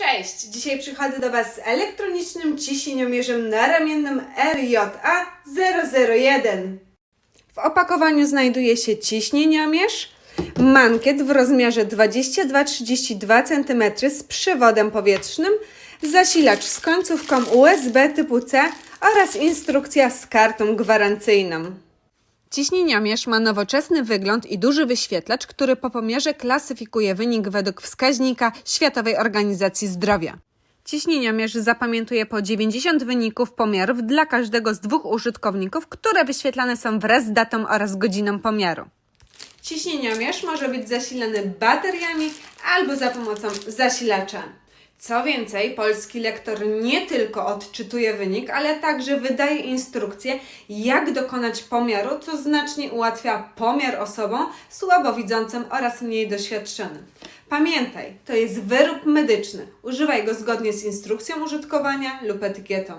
Cześć! Dzisiaj przychodzę do Was z elektronicznym ciśnieniomierzem naramiennym RJA 001. W opakowaniu znajduje się ciśnieniomierz, mankiet w rozmiarze 22-32 cm z przewodem powietrznym, zasilacz z końcówką USB typu C oraz instrukcja z kartą gwarancyjną. Ciśnieniomierz ma nowoczesny wygląd i duży wyświetlacz, który po pomiarze klasyfikuje wynik według wskaźnika Światowej Organizacji Zdrowia. Ciśnieniomierz zapamiętuje po 90 wyników pomiarów dla każdego z dwóch użytkowników, które wyświetlane są wraz z datą oraz godziną pomiaru. Ciśnieniomierz może być zasilany bateriami albo za pomocą zasilacza. Co więcej, polski lektor nie tylko odczytuje wynik, ale także wydaje instrukcje, jak dokonać pomiaru, co znacznie ułatwia pomiar osobom słabowidzącym oraz mniej doświadczonym. Pamiętaj, to jest wyrób medyczny. Używaj go zgodnie z instrukcją użytkowania lub etykietą.